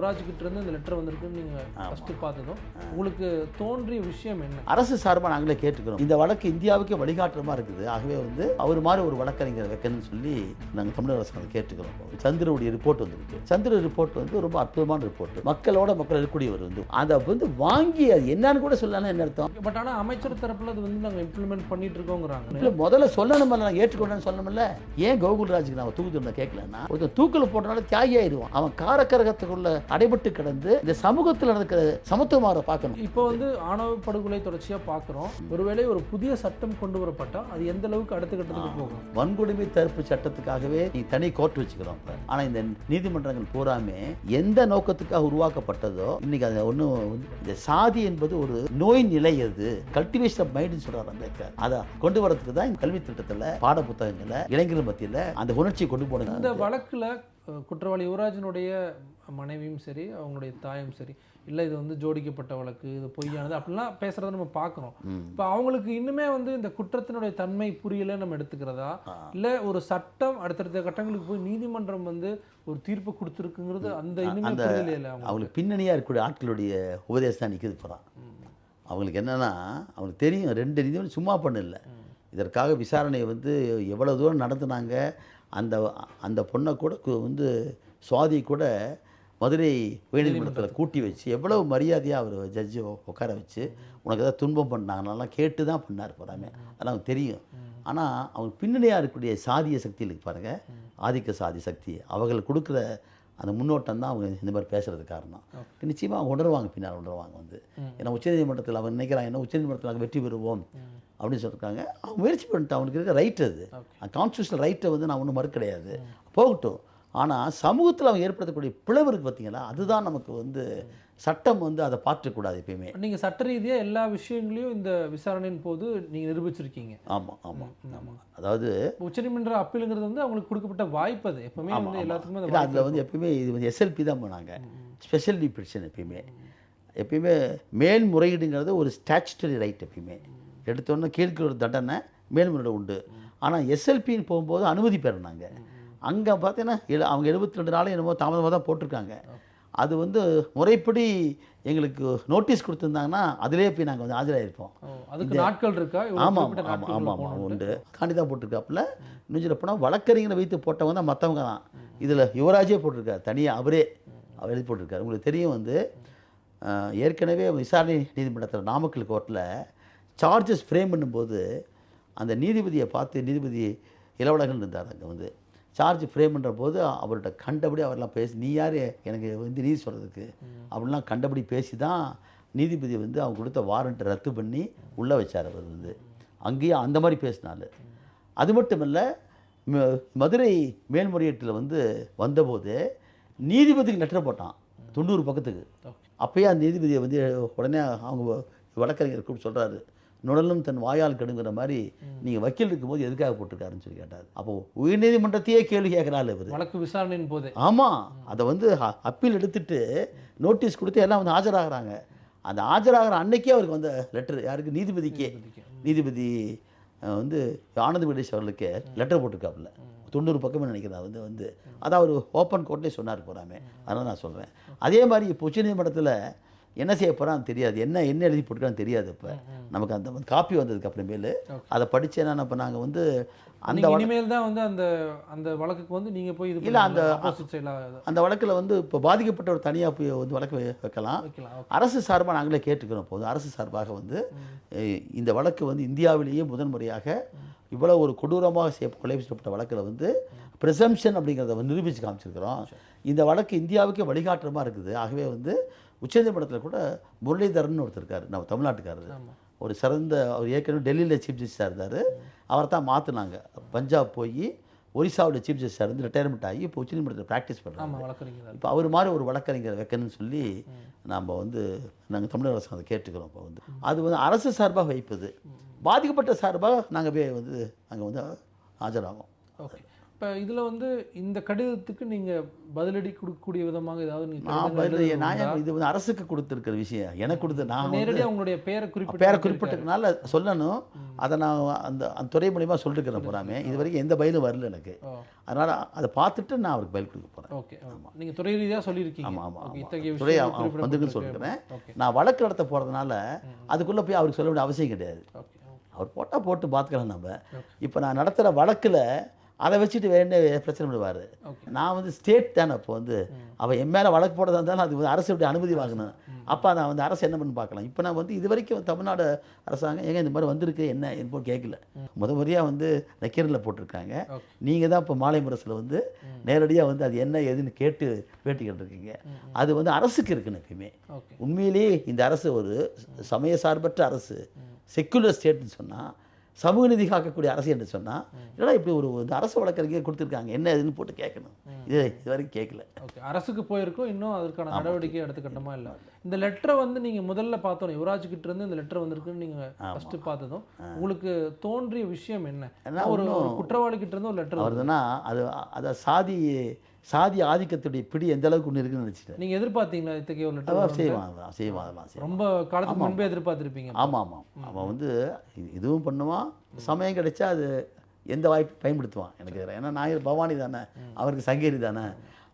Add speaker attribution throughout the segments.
Speaker 1: யுவராஜ்கிட்ட இருந்து இந்த லெட்டர் வந்திருக்குன்னு நீங்க ஃபர்ஸ்ட் பார்த்ததும் உங்களுக்கு தோன்றிய விஷயம் என்ன?
Speaker 2: அரசு சார்பாக நாங்களே கேட்டுக்கிறோம். இந்த வழக்கு இந்தியாவுக்கே வழிகாட்டுறமா இருக்குது. ஆகவே வந்து அவர் மாதிரி ஒரு வழக்கறிஞர் வைக்கணும்னு சொல்லி நாங்கள் தமிழக அரசு கேட்டுக்கிறோம். சந்திரனுடைய ரிப்போர்ட் வந்திருக்கு. சந்திர ரிப்போர்ட் வந்து ரொம்ப அற்புதமான ரிப்போர்ட் மக்களோட மக்கள் இருக்கக்கூடியவர் வந்து அதை வந்து வாங்கி அது என்னன்னு கூட சொல்லலாம் என்ன அர்த்தம்?
Speaker 1: பட் ஆனா அமைச்சர் தரப்புல அது வந்து நாங்க இம்ப்ளிமெண்ட் பண்ணிட்டு இருக்கோங்கிறாங்க.
Speaker 2: இல்லை முதல்ல சொல்லணுமில்ல நான் ஏற்றுக்கொண்டேன்னு சொல்லணும்ல. ஏன் கோகுல்ராஜுக்கு நான் தூக்கு கேட்கலன்னா ஒருத்தன் தூக்கில் போட்டனால தியாகி ஆயிடுவான். அவன் காரக்கரகத்துக்குள்ள அடைபட்டு கிடந்து இந்த சமூகத்தில் நடக்கிற சமத்துவமாரை பார்க்கணும்.
Speaker 1: இப்போ வந்து ஆணவ படுகொலை தொடர்ச்சியா பார்க்குறோம். ஒருவேளை ஒரு புதிய சட்டம் கொண்டு வரப்பட்டா அது எந்த அளவுக்கு அடுத்த கட்டத்துக்கு போகும்?
Speaker 2: வன்கொடுமை தடுப்பு சட்டத்துக்காகவே நீ தனி கோர்ட் வச்சுக்கிறோம். இப்ப. ஆனா இந்த நீதிமன்றங்கள் பூராமே எந்த நோக்கத்துக்காக உருவாக்கப்பட்டதோ இன்னைக்கு அது ஒன்றும் இந்த சாதி என்பது ஒரு நோய் நிலை அது. கல்டிவேஷன் ஆஃப் மைண்ட்னு சொல்றாரு அம்பேத்கர். அதை கொண்டு வரதுக்கு தான் இந்த கல்வி திட்டத்துல பாட புத்தகங்கள்ல இளைஞர்கள் மத்தியில அந்த உணர்ச்சியை கொண்டு
Speaker 1: இந்த
Speaker 2: போனது
Speaker 1: வழக்குல அஹ், குற்றவாளி யுவராஜனுடைய மனைவியும் சரி அவங்களுடைய தாயும் சரி இல்லை இது வந்து ஜோடிக்கப்பட்ட வழக்கு இது பொய்யானது அப்படிலாம் பேசுறத நம்ம பார்க்குறோம் இப்போ அவங்களுக்கு இன்னுமே வந்து இந்த குற்றத்தினுடைய தன்மை புரியல நம்ம எடுத்துக்கிறதா? இல்லை ஒரு சட்டம் அடுத்தடுத்த கட்டங்களுக்கு போய் நீதிமன்றம் வந்து ஒரு தீர்ப்பு கொடுத்துருக்குங்கிறது அந்த இன்னுமே புரியல அவங்க
Speaker 2: அவங்களுக்கு. பின்னணியாக இருக்கக்கூடிய ஆட்களுடைய உபதேசம் தான் நிற்குது போகிறான் அவங்களுக்கு என்னன்னா அவங்களுக்கு தெரியும் ரெண்டு நீதிமன்றம் சும்மா பண்ணல. இதற்காக விசாரணையை வந்து எவ்வளோ தூரம் நடத்துனாங்க அந்த அந்த பொண்ணை கூட வந்து சுவாதி கூட மதுரை உயர்நீதிமன்றத்தில் கூட்டி வச்சு எவ்வளவு மரியாதையாக அவர் ஜட்ஜி உட்கார வச்சு உனக்கு ஏதாவது துன்பம் பண்ணாங்கன்னெல்லாம் கேட்டு தான் பண்ணார் போகிறாமே அதெல்லாம் அவங்களுக்கு தெரியும். ஆனால் அவங்க பின்னணியாக இருக்கக்கூடிய சாதிய சக்தி இருக்கு பாருங்க. ஆதிக்க சாதி சக்தி. அவர்கள் கொடுக்குற அந்த முன்னோட்டம் தான் அவங்க இந்த மாதிரி பேசுறதுக்கு காரணம். நிச்சயமாக அவங்க உணர்வாங்க பின்னால் உணர்வாங்க வந்து. ஏன்னா உச்சநீதிமன்றத்தில் அவன் நினைக்கிறான் என்ன உச்சநீதிமன்றத்தில் நாங்கள் வெற்றி பெறுவோம். அப்படின்னு சொல்லியிருக்காங்க அவங்க முயற்சி பண்ணிட்டு அவனுக்கு இருக்க ரைட் அது. கான்ஸ்டியூஷனல் ரைட்டை வந்து நான் ஒன்றும் மறுக்க கிடையாது. போகட்டும். ஆனால் சமூகத்தில் அவங்க ஏற்படுத்தக்கூடிய பிளவு இருக்குது பார்த்தீங்களா அதுதான் நமக்கு வந்து சட்டம் வந்து அதை பாற்றக்கூடாது எப்பயுமே.
Speaker 1: நீங்க சட்ட ரீதியா எல்லா விஷயங்களையும் இந்த விசாரணையின் போது நீங்க நிரூபிச்சிருக்கீங்க.
Speaker 2: ஆமாம் ஆமாம் ஆமாம் அதாவது
Speaker 1: உச்சநீதிமன்ற அப்பீலுங்கிறது வந்து அவங்களுக்கு கொடுக்கப்பட்ட வாய்ப்பு அது. எப்பவுமே வந்து எல்லாத்துக்குமே
Speaker 2: அதில் வந்து எப்பயுமே இது வந்து எஸ்எல்பி தான் போனாங்க. ஸ்பெஷல் டிபிடிஷன் எப்பயுமே. எப்பயுமே மேல்முறையீடுங்கிறது ஒரு ஸ்டாச்சுட்டரி ரைட் எப்பயுமே. எடுத்தோன்னே கீழ்க்கு ஒரு தண்டனை மேல்முறையீடு உண்டு. ஆனால் எஸ்எல்பின்னு போகும்போது அனுமதி பெறினாங்க. அங்கே பார்த்தீங்கன்னா எழு- அவங்க எழுபத்தி ரெண்டு நாளும் என்னமோ தாமதமாக தான் போட்டிருக்காங்க. அது வந்து முறைப்படி எங்களுக்கு நோட்டீஸ் கொடுத்துருந்தாங்கன்னா அதிலே போய் நாங்கள் வந்து
Speaker 1: அதுக்கு நாட்கள் இருக்கா?
Speaker 2: ஆமாம் ஆமாம் ஆமாம் ஆமாம். உண்டு. தான் போட்டிருக்காப்புல. சொல்ல போனால் வழக்கறிஞரை வைத்து போட்டவங்க தான் மற்றவங்க தான். இதில் யுவராஜே போட்டிருக்காரு தனியாக அவரே அவர் எழுதி போட்டிருக்காரு. உங்களுக்கு தெரியும் வந்து ஏற்கனவே விசாரணை நீதிமன்றத்தில் நாமக்கல் கோர்ட்டில் சார்ஜஸ் ஃப்ரேம் பண்ணும்போது அந்த நீதிபதியை பார்த்து நீதிபதி இளவழகன் இருந்தார் அங்கே வந்து. சார்ஜ் ஃப்ரேம் பண்ணுற போது அவர்கிட்ட கண்டபடி அவரெல்லாம் பேசி நீ யார்? எனக்கு வந்து நீதி சொல்கிறதுக்கு அப்படிலாம் கண்டபடி பேசி தான் நீதிபதி வந்து அவங்க கொடுத்த வாரண்ட்டை ரத்து பண்ணி உள்ளே வச்சார் அவர் வந்து. அங்கேயும் அந்த மாதிரி பேசினாரு. அது மட்டும் இல்லை மதுரை மேல்முறையீட்டில் வந்து வந்தபோது நீதிபதிக்கு லெட்டர் போட்டான் தொண்ணூறு பக்கத்துக்கு. அப்பயே அந்த நீதிபதியை வந்து உடனே அவங்க வழக்கறிஞர் கூப்பிட்டு சொல்கிறாரு நுடலும் தன் வாயால் கெடுங்கிற மாதிரி நீங்கள் வக்கீல் இருக்கும்போது எதுக்காக போட்டிருக்காருன்னு சொல்லி கேட்டார். அப்போ உயர்நீதிமன்றத்தையே கேள்வி கேட்குறாள் இவர்.
Speaker 1: வழக்கு விசாரணையின் போதே.
Speaker 2: ஆமாம் அதை வந்து அப்பீல் எடுத்துட்டு நோட்டீஸ் கொடுத்து எல்லாம் வந்து ஆஜராகிறாங்க. அந்த ஆஜராகிற அன்னைக்கே அவருக்கு வந்த லெட்டர் யாருக்கு? நீதிபதிக்கே. நீதிபதி வந்து ஆனந்த் விடேஷ் அவர்களுக்கு லெட்டர் போட்டிருக்காப்புல. தொண்ணூறு பக்கமே நினைக்கிறேன் வந்து வந்து. அதை அவர் ஓப்பன் கோர்ட்லேயே சொன்னார் போகிறாமே அதனால் நான் சொல்கிறேன் அதே மாதிரி இப்போ உச்சநீதிமன்றத்தில் என்ன செய்ய போகிறான்னு தெரியாது. என்ன என்ன எழுதி போட்டுருக்கான்னு தெரியாது இப்போ. நமக்கு அந்த காப்பி வந்ததுக்கு அப்புறமேலு அதை படித்து என்ன இப்போ நாங்கள் வந்து அந்த
Speaker 1: இனிமேல் தான் வந்து அந்த அந்த வழக்குக்கு வந்து நீங்க போய் இது
Speaker 2: இல்ல, அந்த- அந்த வழக்கில் வந்து இப்போ பாதிக்கப்பட்டவர் தனியாக போய் வந்து வழக்கு வைக்கலாம். அரசு சார்பாக நாங்களே கேட்டுக்கிறோம் போது அரசு சார்பாக வந்து இந்த வழக்கு வந்து இந்தியாவிலேயே முதன்முறையாக இவ்வளோ ஒரு கொடூரமாக செய்ய கொலை செய்யப்பட்ட வழக்கில் வந்து ப்ரிசம்ஷன் அப்படிங்கிறத வந்து நிரூபித்து காமிச்சிருக்கிறோம். இந்த வழக்கு இந்தியாவுக்கே வழிகாட்டுறமா இருக்குது. ஆகவே வந்து உச்சநீதிமன்றத்தில் கூட முரளிதரன் ஒருத்தர் இருக்கார். நம்ம தமிழ்நாட்டுக்காரர். ஒரு சிறந்த அவர் ஏற்கனவே டெல்லியில் சீஃப் ஜஸ்டிஸாக இருந்தார். அவரை தான் மாற்றினாங்க பஞ்சாப் போய் ஒரிசாவோட சீஃப் ஜஸ்டிஸாக இருந்து ரிட்டையர்மெண்ட் ஆகி இப்போ உச்சநீதிமன்றத்தில் ப்ராக்டிஸ் பண்ணுறாங்க இப்போ அவர் மாதிரி ஒரு வழக்கறிஞர் வைக்கணும்னு சொல்லி நாம் வந்து நாங்கள் தமிழக அரசு அதை கேட்டுக்கிறோம் இப்போ வந்து. அது வந்து அரசு சார்பாக வைப்பது. பாதிக்கப்பட்ட சார்பாக நாங்கள் போய் வந்து நாங்கள் வந்து ஆஜராகும்.
Speaker 1: ஓகே. இப்போ இதில் வந்து இந்த கடிதத்துக்கு நீங்கள் பதிலடி கொடுக்கக்கூடிய விதமாக ஏதாவது நீங்க
Speaker 2: நான் இது வந்து அரசுக்கு கொடுத்துருக்கிற விஷயம். எனக்கு கொடுத்து நான்
Speaker 1: நேரடியாக உங்களுடைய பேரை குறிப்பிட்டு
Speaker 2: பேரை. குறிப்பிட்டதுனால சொல்லணும். அதை நான் அந்த அந்த துறை மூலியமாக சொல்லிருக்கிறேன் பூராமே இது வரைக்கும் எந்த பதிலும் வரல எனக்கு. அதனால் அதை பார்த்துட்டு நான் அவருக்கு பதில் கொடுக்க போகிறேன்
Speaker 1: ஓகே. நீங்கள் துறை ரீதியாக சொல்லியிருக்கீங்க.
Speaker 2: ஆமாம் ஆமாம் ஆமாம்
Speaker 1: இத்தகைய
Speaker 2: துறை வந்துக்குன்னு. சொல்லிக்கிறேன் நான் வழக்கு நடத்த போகிறதுனால அதுக்குள்ளே போய் அவருக்கு சொல்ல வேண்டிய அவசியம் கிடையாது. அவர் போட்டால் போட்டு பார்த்துக்கலாம் நம்ம. இப்போ நான் நடத்துகிற வழக்கில் அதை வச்சுட்டு வேற என்ன பிரச்சனை பண்ணுவார்? நான் வந்து ஸ்டேட் தானே இப்போ வந்து. அவன் என் மேலே வழக்கு போடுறதா இருந்தாலும் அது வந்து அரசுடைய அனுமதி வாங்கணும். அப்போ நான் வந்து அரசு என்ன பண்ணு பார்க்கலாம். இப்போ நான் வந்து இது வரைக்கும் தமிழ்நாடு அரசாங்கம் ஏங்க இந்த மாதிரி வந்திருக்கு? என்ன? என்போ கேட்கல. முத முறையாக வந்து நக்கீரில் போட்டிருக்காங்க. நீங்கள் தான் இப்போ மாலை முரசில் வந்து நேரடியாக வந்து அது என்ன ஏதுன்னு கேட்டு பேட்டிக்கிட்டு இருக்கீங்க. அது வந்து அரசுக்கு இருக்குன்னு எப்பயுமே. உண்மையிலேயே இந்த அரசு ஒரு சமய சார்பற்ற அரசு. செக்குலர் ஸ்டேட்னு சொன்னால் சமூக நீதி காக்கக்கூடிய அரசு என்று சொன்னால் இல்லைனா இப்படி ஒரு அரசு வழக்கறிஞர் கொடுத்துருக்காங்க? என்ன இதுன்னு போட்டு கேட்கணும். இது இது வரைக்கும் கேட்கல.
Speaker 1: ஓகே. அரசுக்கு போயிருக்கோம் இன்னும் அதுக்கான நடவடிக்கை அடுத்த கட்டமா இல்லை? இந்த லெட்டரை வந்து நீங்க முதல்ல பார்த்தோம் யுவராஜ் கிட்ட இருந்து இந்த லெட்டர் வந்திருக்குன்னு நீங்க ஃபர்ஸ்ட் பார்த்ததும் உங்களுக்கு தோன்றிய விஷயம் என்ன? ஒரு குற்றவாளி கிட்ட இருந்து ஒரு லெட்டர்
Speaker 2: வருதுன்னா அது அதை சாதி சாதி ஆதிக்கத்துடைய பிடி எந்த அளவுக்கு ஒன்று இருக்குன்னு நினச்சிட்டேன்.
Speaker 1: நீங்க எதிர்பார்த்தீங்களா இத்தகைய லெட்டர்
Speaker 2: செய்வான் அதான் செய்வான் செய்வான்
Speaker 1: ரொம்ப காலத்துக்கு முன்பே எதிர்பார்த்திருப்பீங்க
Speaker 2: ஆமாம் ஆமாம் அவன் வந்து இது- இதுவும் பண்ணுவான் சமயம் கிடைச்சா அது எந்த வாய்ப்பு பயன்படுத்துவான். எனக்கு. ஏன்னா நாயர் பவானி தானே அவருக்கு சங்கேரி தானே.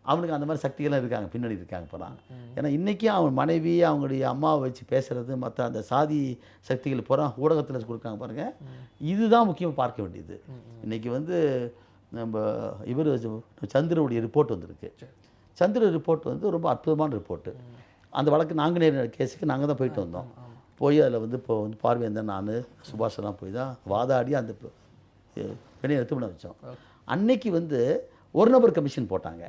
Speaker 2: அவனுக்கு அந்த மாதிரி சக்திகள்லாம் இருக்காங்க பின்னாடி இருக்காங்க இப்போலாம். ஏன்னா இன்றைக்கும் அவன் மனைவி அவங்களுடைய அம்மாவை வச்சு பேசுறது மற்ற அந்த சாதி சக்திகள் புறம் ஊடகத்தில் கொடுக்காங்க பாருங்கள் இதுதான் முக்கியமாக பார்க்க வேண்டியது. இன்றைக்கி வந்து நம்ம இவர் சந்திரனுடைய ரிப்போர்ட் வந்திருக்கு. சந்திர ரிப்போர்ட் வந்து ரொம்ப அற்புதமான ரிப்போர்ட்டு அந்த வழக்கு நாங்குநேர் கேஸுக்கு நாங்கள் தான் போயிட்டு வந்தோம். போய் அதில் வந்து இப்போ வந்து பார்வையந்தன் நான் சுபாஷ் எல்லாம் போய் தான் வாதாடி அந்த பெண்ணை எடுத்து பண்ண வச்சோம். அன்னைக்கு வந்து ஒரு நபர் கமிஷன் போட்டாங்க.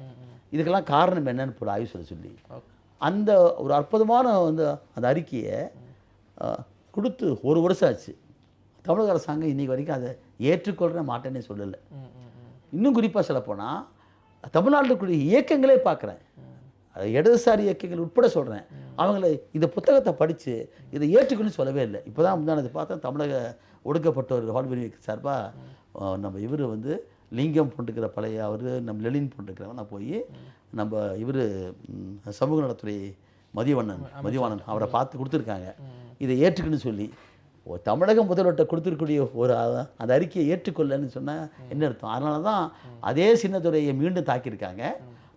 Speaker 2: இதுக்கெல்லாம் காரணம் என்னன்னு ஒரு ஆய்வு சொல்ல. சொல்லி அந்த ஒரு அற்புதமான வந்து அந்த அறிக்கையை கொடுத்து ஒரு வருஷம் ஆச்சு. தமிழக அரசாங்கம் இன்னைக்கு வரைக்கும் அதை ஏற்றுக்கொள்கிற மாட்டேன்னே சொல்லலை. இன்னும் குறிப்பாக சொல்லப்போனால் தமிழ்நாட்டில் இருக்கக்கூடிய இயக்கங்களே பார்க்குறேன் இடதுசாரி இயக்கங்கள் உட்பட சொல்கிறேன் அவங்கள இந்த புத்தகத்தை படித்து இதை ஏற்றுக்கணும்னு சொல்லவே இல்லை. இப்போ தான் முந்தானது பார்த்தா தமிழக ஒடுக்கப்பட்டோர் வாழ்வினை சார்பாக நம்ம இவர் வந்து லிங்கம் போட்டுக்கிற பழைய அவர் நம்ம லெலின் போட்டுக்கிறவன் நான் போய் நம்ம இவர் சமூக நலத்துறை மதியவண்ணன் மதியவாணன் அவரை பார்த்து கொடுத்துருக்காங்க. இதை ஏற்றுக்கணும்னு சொல்லி தமிழக முதல்வர்கிட்ட கொடுத்துருக்கூடிய ஒரு அந்த அறிக்கையை ஏற்றுக்கொள்ளன்னு சொன்னால் என்ன அர்த்தம்? அதனால தான் அதே சின்னத்துறையை மீண்டும் தாக்கியிருக்காங்க.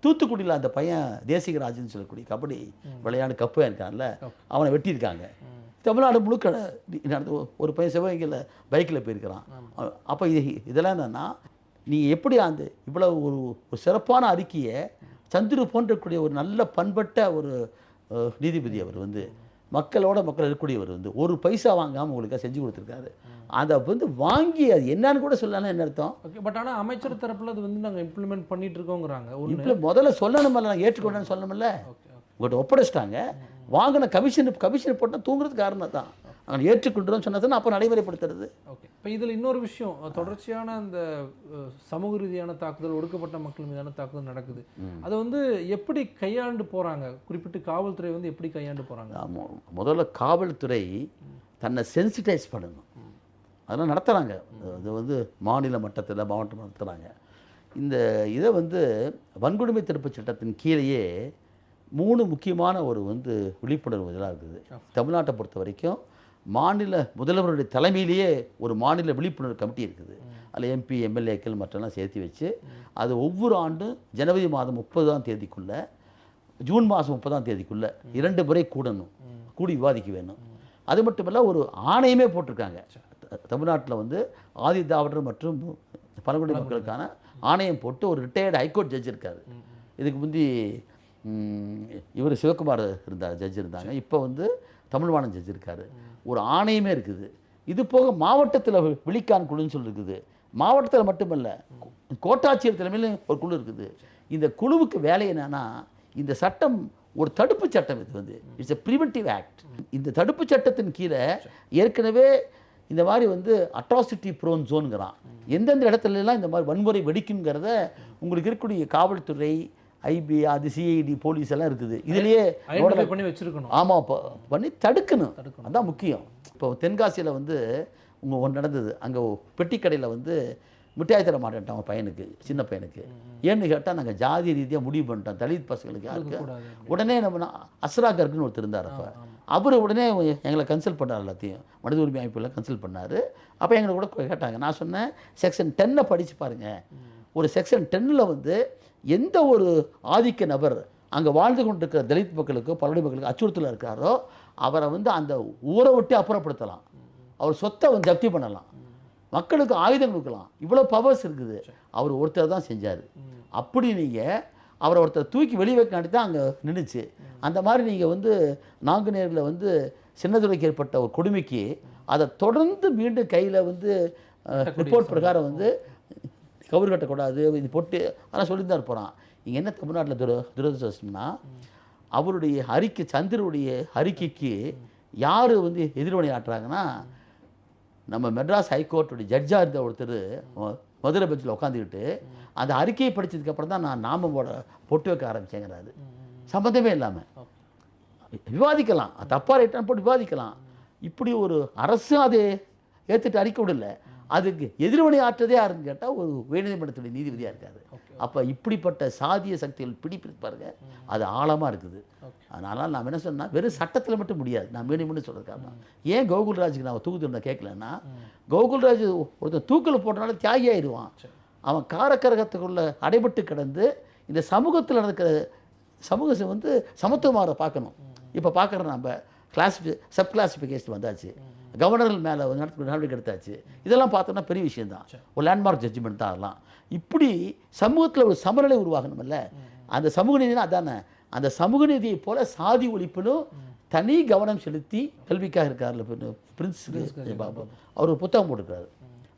Speaker 2: தூத்துக்குடியில் அந்த பையன் தேசிகராஜன் சொல்லக்கூடிய கபடி விளையாடு கப்பு இருக்கான்ல அவனை வெட்டியிருக்காங்க. தமிழ்நாடு முழுக்க நடந்து ஒரு பையன் சிவகங்கையில் பைக்கில் போயிருக்கிறான். அப்போ இது இதெல்லாம் என்னன்னா நீ எப்படி அந்த இவ்வளவு ஒரு ஒரு சிறப்பான அறிக்கையை சந்துரு போன்றக்கூடிய ஒரு நல்ல பண்பட்ட ஒரு நீதிபதி அவர் வந்து மக்களோட மக்கள் இருக்கக்கூடியவர் வந்து ஒரு பைசா வாங்காமல் உங்களுக்கு செஞ்சு கொடுத்துருக்காரு. அதை வந்து வாங்கி அது என்னன்னு கூட சொல்லலாம் என்ன அர்த்தம்?
Speaker 1: ஓகே பட் ஆனா அமைச்சர் தரப்புல அது வந்து நாங்க இம்ப்ளிமெண்ட் பண்ணிட்டு இருக்கோங்கிறாங்க.
Speaker 2: இப்போ முதல்ல சொல்லணுமில்ல நான் ஏற்றுக்கொண்டேன்னு
Speaker 1: ஓகே
Speaker 2: உங்கள்கிட்ட ஒப்படைச்சிட்டாங்க. வாங்கின கமிஷன் கமிஷன் போட்டால் தூங்குறதுக்கு காரணம் தான் அவங்க ஏற்றுக்கொண்டுறோம்னு சொன்னதுன்னா அப்போ நடைமுறைப்படுத்துறது.
Speaker 1: ஓகே. இப்போ இதில் இன்னொரு விஷயம் தொடர்ச்சியான அந்த சமூக ரீதியான தாக்குதல் ஒடுக்கப்பட்ட மக்கள் மீதான தாக்குதல் நடக்குது. அதை வந்து எப்படி கையாண்டு போறாங்க? குறிப்பிட்டு காவல்துறை வந்து எப்படி கையாண்டு போறாங்க?
Speaker 2: ஆமாம் முதல்ல காவல்துறை தன்னை சென்சிட்டைஸ் பண்ணணும் அதெல்லாம் நடத்துகிறாங்க அது வந்து மாநில மட்டத்தில் மாவட்டம் நடத்துகிறாங்க இந்த இதை வந்து வன்கொடுமை தடுப்புச் சட்டத்தின் கீழேயே மூணு முக்கியமான ஒரு வந்து விழிப்புணர்வு இதெல்லாம் இருக்குது. தமிழ்நாட்டை பொறுத்த வரைக்கும் மாநில முதல்வருடைய தலைமையிலேயே ஒரு மாநில விழிப்புணர்வு கமிட்டி இருக்குது. அதில் எம்பி எம்எல்ஏக்கள் மற்றெல்லாம் சேர்த்து வச்சு அது ஒவ்வொரு ஆண்டும் ஜனவரி மாதம் முப்பதாம் தேதிக்குள்ள ஜூன் மாதம் முப்பதாம் தேதிக்குள்ளே இரண்டு முறை கூடணும். கூடி விவாதிக்க வேணும். அது மட்டும் இல்லை ஒரு ஆணையமே போட்டிருக்காங்க. தமிழ்நாட்டில் வந்து ஆதி திராவிடர் மற்றும் பழங்குடி மக்களுக்கான ஆணையம் போட்டு ஒரு ரிட்டையர்டு ஹைகோர்ட் ஜட்ஜ் இருக்காரு. இதுக்கு முந்தி இவர் சிவகுமார் இருந்தார் ஜட்ஜ் இருந்தாங்க. இப்போ வந்து தமிழ்வாணன் ஜட்ஜ் இருக்காரு. ஒரு ஆணையமே இருக்குது. இது போக மாவட்டத்தில் விழிக்கான் குழுன்னு சொல்லி இருக்குது. மாவட்டத்தில் மட்டுமல்ல கோட்டாட்சியர் தலைமையில் ஒரு குழு இருக்குது. இந்த குழுவுக்கு வேலை என்னன்னா இந்த சட்டம் ஒரு தடுப்பு சட்டம் இது வந்து. இட்ஸ் எ ப்ரிவென்டிவ் ஆக்ட் இந்த தடுப்பு சட்டத்தின் கீழே ஏற்கனவே இந்த மாதிரி வந்து அட்ராசிட்டி ப்ரோன் ஜோனுங்கிறான் எந்தெந்த இடத்துலலாம் இந்த மாதிரி வன்முறை வெடிக்குங்கிறத உங்களுக்கு இருக்கக்கூடிய காவல்துறை ஐபி அது சிஐடி போலீஸ் எல்லாம் இருக்குது. இதுலயே
Speaker 1: பண்ணி வச்சிருக்கணும்.
Speaker 2: ஆமாம் பண்ணி தடுக்கணும்.
Speaker 1: தடுக்கணும்.
Speaker 2: அதான் முக்கியம். இப்போ தென்காசியில் வந்து உங்கள் ஒன்று நடந்தது. அங்கே பெட்டி கடையில் வந்து மிட்டாய் தர மாட்டேன்ட்டான் அவன் பையனுக்கு சின்ன பையனுக்கு. ஏன்னு கேட்டால் நாங்கள் ஜாதி ரீதியாக முடிவு பண்ணிட்டோம். தலித் பசங்களுக்கு யாருக்கு? உடனே நம்ம அஸ்ரா கர்க்குன்னு ஒருத்தர் இருந்தார் அப்போ. அவர் உடனே எங்களை கன்சல்ட் பண்ணார் எல்லாத்தையும். மனித உரிமை அமைப்பில் கன்சல்ட் பண்ணார். அப்போ எங்களை கூட கேட்டாங்க. நான் சொன்னேன் செக்ஷன் டென்னை படித்து பாருங்கள் ஒரு செக்ஷன் டென்னில் வந்து எந்த ஒரு ஆதிக்க நபர் அங்கே வாழ்ந்து கொண்டிருக்கிற தலித் மக்களுக்கோ பழனி மக்களுக்கு அச்சுறுத்தலாக இருக்காரோ அவரை வந்து அந்த ஊரை விட்டு அப்புறப்படுத்தலாம். அவர் சொத்தை வந்து ஜப்தி பண்ணலாம். மக்களுக்கு ஆயுதம் கொடுக்கலாம். இவ்வளோ பவர்ஸ் இருக்குது. அவர் ஒருத்தர் தான் செஞ்சார். அப்படி நீங்கள் அவரை ஒருத்தர் தூக்கி வெளியே வைக்காண்டி தான் அங்கே நின்றுச்சு அந்த மாதிரி நீங்கள் வந்து நாங்குநேரில் வந்து சின்னதுரைக்கு ஏற்பட்ட ஒரு கொடுமைக்கு அதை தொடர்ந்து மீண்டும் கையில் வந்து ரிப்போர்ட் பிரகாரம் வந்து கவுர் கட்டக்கூடாது இது போட்டு அதெல்லாம் சொல்லி தான் போகிறான் இங்கே என்ன தமிழ்நாட்டில் துர துரதிருஷ்டம்னா அவருடைய அறிக்கை சந்திரனுடைய அறிக்கைக்கு யார் வந்து எதிர்வினை ஆட்டுறாங்கன்னா நம்ம மெட்ராஸ் ஹைகோர்ட்டுடைய ஜட்ஜாக இருந்த ஒருத்தர் ம- மதுரை பெஞ்சில் உட்காந்துக்கிட்டு அந்த அறிக்கையை படித்ததுக்கப்புறம் தான் நான் நாம போட பொட்டு வைக்க ஆரம்பிச்சேங்கிறாரு. சம்மந்தமே இல்லாமல் விவாதிக்கலாம். தப்பாக தப்பா ரைட்டான்னு போட்டு விவாதிக்கலாம். இப்படி ஒரு அரசு அதை ஏற்றுட்டு அறிக்கை விடல. அதுக்கு எதிர்வினை ஆற்றதே யாருன்னு கேட்டால் ஒரு உயர்நீதிமன்றத்துடைய நீதிபதியாக இருக்காரு. அப்போ இப்படிப்பட்ட சாதிய சக்திகள் பிடிப்பு பாருங்க. அது ஆழமாக இருக்குது. அதனால நாம் என்ன சொன்னா வெறும் சட்டத்தில் மட்டும் முடியாது. நான் மீண்டும் மீண்டும் சொல்கிறதுக்காக தான் ஏன் கோகுல்ராஜுக்கு நான் தூக்கு தண்டனை கேட்கலன்னா கோகுல்ராஜ் ஒருத்தன் தூக்கில் போட்டனால தியாகி ஆயிடுவான் அவன் காரக்கரகத்துக்குள்ள அடைபட்டு கிடந்து இந்த சமூகத்தில் நடக்கிற சமூகம் வந்து சமத்துவமாக பார்க்கணும். இப்போ பார்க்குற நம்ம கிளாஸிஃபி சப் கிளாசிஃபிகேஷன் வந்தாச்சு கவர்னர்கள் மேலே நடத்த நடவடிக்கை எடுத்தாச்சு. இதெல்லாம் பார்த்தோம்னா பெரிய விஷயம்தான். ஒரு லேண்ட்மார்க் ஜட்ஜ்மெண்ட் தான் அதெல்லாம். இப்படி சமூகத்தில் ஒரு சமநிலை உருவாகணும்ல. அந்த சமூக நீதினா அதானே? அந்த சமூக நீதியை போல சாதி ஒழிப்பிலும் தனி கவனம் செலுத்தி கல்விக்காக இருக்கார்ல பிரின்ஸ் பாபு. அவர் ஒரு புத்தகம் போட்டிருக்காரு.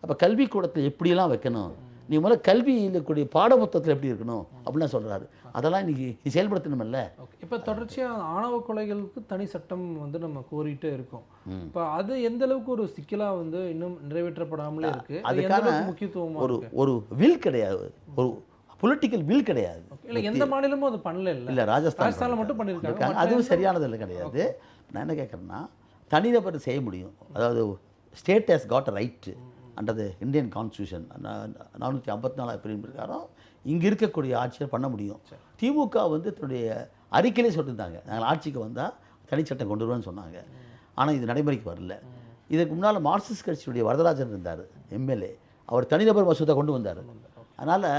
Speaker 2: அப்போ கல்விக்கூடத்தில் எப்படியெல்லாம் வைக்கணும்? நீ முதல்ல கல்வியில் கூடிய பாடப்புத்தகத்தில் எப்படி இருக்கணும்? அப்படிலாம் சொல்கிறாரு அதெல்லாம் இன்னைக்கு செயல்படுத்தணுமில்ல.
Speaker 1: இப்போ தொடர்ச்சியாக ஆணவ கொலைகளுக்கு தனி சட்டம் வந்து நம்ம கோரிட்டே இருக்கோம். இப்போ அது எந்த அளவுக்கு ஒரு சிக்கலா வந்து இன்னும் நிறைவேற்றப்படாமலே இருக்கு?
Speaker 2: அதுக்கான
Speaker 1: முக்கியத்துவமா
Speaker 2: ஒரு ஒரு வில் கிடையாது. ஒரு பொலிட்டிக்கல் வில் கிடையாது.
Speaker 1: இல்ல எந்த மாநிலமும் அது பண்ணல இல்ல.
Speaker 2: இல்லை ராஜஸ்தான்
Speaker 1: மட்டும் பண்ணிருக்காங்க.
Speaker 2: இருக்காங்க அதுவும் சரியானது இல்லை கிடையாது. நான் என்ன கேட்குறேன்னா தனிநபர் செய்ய முடியும். அதாவது state has got a right under the Indian constitution நானூற்றி ஐம்பத்தி நாலாவது பிரிவு பிரகாரம் இங்கே இருக்கக்கூடிய ஆட்சியை பண்ண முடியும். திமுக வந்து தன்னுடைய அறிக்கையிலே சொல்லியிருந்தாங்க. நாங்கள் ஆட்சிக்கு வந்தால் தனிச்சட்டம் கொண்டு வருவோம்னு சொன்னாங்க. ஆனால் இது நடைமுறைக்கு வரல. இதுக்கு முன்னால் மார்க்சிஸ்ட் கட்சியுடைய வரதராஜன் இருந்தார் எம்எல்ஏ. அவர் தனிநபர் மசோதா கொண்டு வந்தார். அதனால்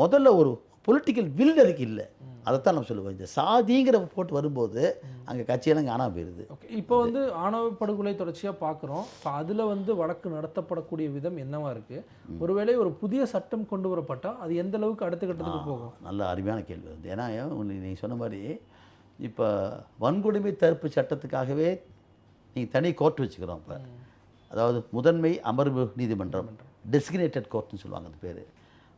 Speaker 2: முதல்ல ஒரு பொலிட்டிக்கல் வில் அதுக்கு இல்லை. அதைத்தான் நம்ம சொல்லுவோம். இந்த சாதிங்கிற போட்டு வரும்போது அங்கே கட்சியெல்லாம் காணாம போயிடுது
Speaker 1: ஓகே. இப்போ வந்து ஆணவ படுகொலை தொடர்ச்சியாக பார்க்குறோம் இப்போ அதில் வந்து வழக்கு நடத்தப்படக்கூடிய விதம் என்னவா இருக்கு? ஒருவேளை ஒரு புதிய சட்டம் கொண்டு வரப்பட்டால் அது எந்த அளவுக்கு அடுத்த கட்டத்துக்கு போகும்?
Speaker 2: நல்ல அருமையான கேள்வி வந்து. ஏன்னா நீங்கள் சொன்ன மாதிரி இப்போ வன்கொடுமை தடுப்பு சட்டத்துக்காகவே நீங்கள் தனி கோர்ட் வச்சுக்கிறோம் இப்போ. அதாவது முதன்மை அமர்வு நீதிமன்றம். டெசிக்னேட்டட் கோர்ட்னு சொல்லுவாங்க அந்த பேர்.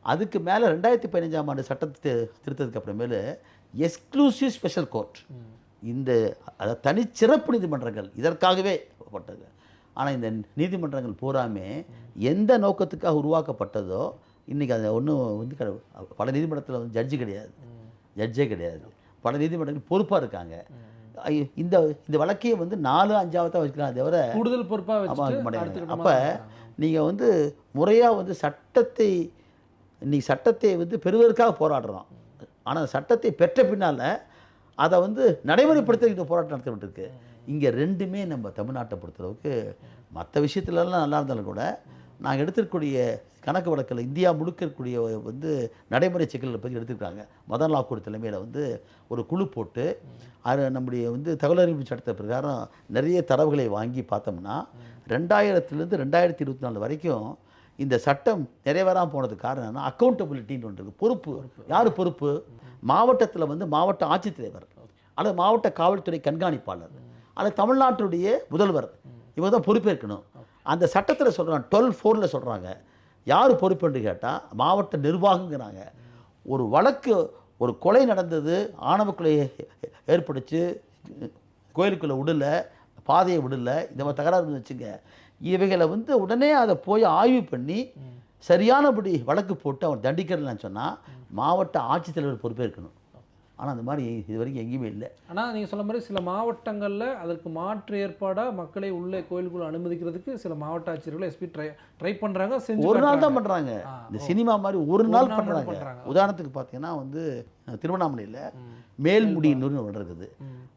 Speaker 2: அதுக்கு மேலே ரெண்டாயிரத்தி பதினஞ்சாம் ஆண்டு சட்டத்தை திருத்ததுக்கு அப்புறமேலு எக்ஸ்க்ளூசிவ் ஸ்பெஷல் கோர்ட் இந்த அதாவது தனிச்சிறப்பு நீதிமன்றங்கள் இதற்காகவே பட்டது. ஆனால் இந்த நீதிமன்றங்கள் பூராமே எந்த நோக்கத்துக்காக உருவாக்கப்பட்டதோ இன்றைக்கி அது ஒன்றும் வந்து கிடை- பல நீதிமன்றத்தில் வந்து ஜட்ஜு கிடையாது. ஜட்ஜே கிடையாது. பல நீதிமன்றங்கள் பொறுப்பாக இருக்காங்க. இந்த இந்த வழக்கையே வந்து நாலு அஞ்சாவது தான் வச்சுக்கலாம் தவிர
Speaker 1: கூடுதல் பொறுப்பா
Speaker 2: ஆமா,
Speaker 1: வச்சுட்டு
Speaker 2: ஆமா,
Speaker 1: அடுத்த கட்டமா
Speaker 2: அப்ப நீங்கள் வந்து முறையாக வந்து சட்டத்தை இன்றைக்கி சட்டத்தை வந்து பெறுவதற்காக போராடுறோம். ஆனால் சட்டத்தை பெற்ற பின்னால் அதை வந்து நடைமுறைப்படுத்த போராட்டம் நடத்திட்டு இருக்கு இங்கே ரெண்டுமே நம்ம தமிழ்நாட்டை பொறுத்தளவுக்கு மற்ற விஷயத்துலலாம் நல்லா இருந்தாலும் கூட நாங்கள் எடுத்திருக்கக்கூடிய கணக்கு வழக்கில் இந்தியா முழுக்க இருக்கக்கூடிய வந்து நடைமுறை சிக்கல்களை பற்றி எடுத்துருக்காங்க. மதன் லாக்கூர் தலைமையில் வந்து ஒரு குழு போட்டு அது நம்முடைய வந்து தகவல் அறிவிப்பு சட்டத்தை பிரகாரம் நிறைய தரவுகளை வாங்கி பார்த்தோம்னா ரெண்டாயிரத்துலேருந்து ரெண்டாயிரத்தி இருபத்தி நாலு வரைக்கும் இந்த சட்டம் நிறைவேறாமல் போனதுக்கு காரணம் என்ன அக்கௌண்டபிலிட்டின்னு ஒன்று இருக்குது பொறுப்பு. யார் பொறுப்பு? மாவட்டத்தில் வந்து மாவட்ட ஆட்சித்தலைவர். அல்லது மாவட்ட காவல்துறை கண்காணிப்பாளர். அல்லது தமிழ்நாட்டுடைய முதல்வர். இவங்க தான் பொறுப்பேற்கணும். அந்த சட்டத்தில் சொல்கிறாங்க டுவெல் ஃபோரில் சொல்கிறாங்க யார் பொறுப்புன்னு கேட்டால் மாவட்ட நிர்வாகங்கிறாங்க. ஒரு வழக்கு ஒரு கொலை நடந்தது ஆணவ கொலையை ஏற்படுச்சு கோயிலுக்குள்ளே விடல பாதையை விடல இந்த மாதிரி தகராறு வச்சுங்க இவைகளை வந்து உடனே அதை போய் ஆய்வு பண்ணி சரியானபடி வழக்கு போட்டு அவன் தண்டிக்கிறதுன்னு சொன்னால் மாவட்ட ஆட்சித்தலைவர் பொறுப்பேற்கணும் ஆனால் அந்த மாதிரி இது வரைக்கும் எங்கேயுமே இல்லை
Speaker 1: ஆனால் நீங்கள் சொன்ன மாதிரி சில மாவட்டங்களில் அதற்கு மாற்று ஏற்பாடாக மக்களை உள்ளே கோயிலுக்குள்ள அனுமதிக்கிறதுக்கு சில மாவட்ட ஆட்சியர்கள் எஸ்பி ட்ரை ட்ரை பண்ணுறாங்க செஞ்சு
Speaker 2: ஒரு நாள் தான். பண்ணுறாங்க இந்த. சினிமா மாதிரி ஒரு நாள் பண்ணுறாங்க. உதாரணத்துக்கு பார்த்தீங்கன்னா வந்து திருவண்ணாமலையில்
Speaker 1: ம்.
Speaker 2: மேல்முடியின்னு ஒரு இடம் இருக்குது.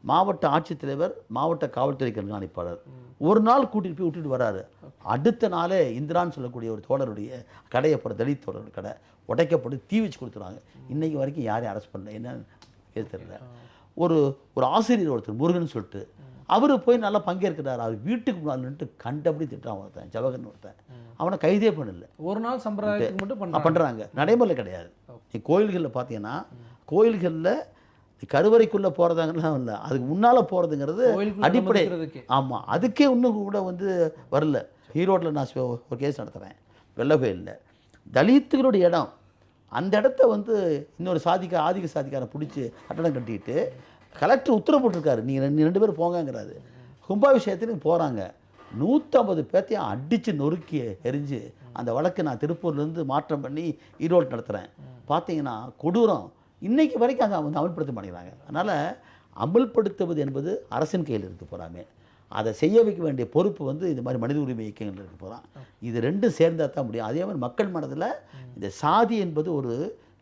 Speaker 2: மாவட்ட ஆட்சித்தலைவர் மாவட்ட காவல்துறை கண்காணிப்பாளர் ஒரு நாள் கூட்டிட்டு போய் விட்டுட்டு வராரு. அடுத்த நாளே இந்திரான்னு சொல்லக்கூடிய ஒரு தோழருடைய கடையை போகிற தலித் தோழர் கடை உடைக்கப்பட்டு தீ வச்சு கொடுத்துருவாங்க. இன்னைக்கு வரைக்கும் யாரையும் அரெஸ்ட் பண்ணல. என்னன்னு தெரியல. ஒரு ஒரு ஆசிரியர் ஒருத்தர் முருகன் சொல்லிட்டு அவர் போய் நல்லா பங்கேற்கிறார். அவர் வீட்டுக்கு முன்னால் நின்றுட்டு கண்டபடி திட்டுறான் ஒருத்தன் ஜவஹர்னு ஒருத்தன். அவனை கைதே பண்ணல.
Speaker 1: ஒரு நாள் சம்பிரதாயத்துக்கு மட்டும் பண்ணுறாங்க
Speaker 2: பண்ணுறாங்க நடைமுறையில் கிடையாது. நீ கோயில்களில் பார்த்தீங்கன்னா கோயில்களில் கருவறைக்குள்ளே போகிறதாங்கலாம் இல்லை. அதுக்கு முன்னால் போகிறதுங்கிறது அடிப்படை. ஆமாம் அதுக்கே இன்னும் கூட வந்து வரல. ஈரோட்டில் நான் ஒரு கேஸ் நடத்துகிறேன் வெள்ள கோயிலில். தலித்துகளுடைய இடம். அந்த இடத்த வந்து இன்னொரு சாதிக்க ஆதிக்க சாதிக்காரன் பிடிச்சி கட்டடம் கட்டிட்டு கலெக்டர் உத்தரவு போட்டிருக்காரு. நீங்கள் நீ ரெண்டு பேரும் போங்கங்கிறாரு. கும்பாபிஷேகத்துக்கு போகிறாங்க நூற்றம்பது பேர்த்தையும் அடித்து நொறுக்கி எரிஞ்சு அந்த வழக்கு நான் திருப்பூர்லேருந்து மாற்றம் பண்ணி ஈரோடு நடத்துகிறேன் பார்த்தீங்கன்னா கொடூரம். இன்றைக்கு வரைக்கும் அங்கே வந்து அமல்படுத்த மாட்டேங்கிறாங்க. அதனால் அமல்படுத்துவது என்பது அரசின் கையில் இருக்க போகிறாமே அதை செய்ய வைக்க வேண்டிய பொறுப்பு வந்து இந்த மாதிரி மனித உரிமை இயக்கங்கள் இருக்க போகிறான் இது ரெண்டும் சேர்ந்தால் தான் முடியும். அதே மாதிரி மக்கள் மனதில் இந்த சாதி என்பது ஒரு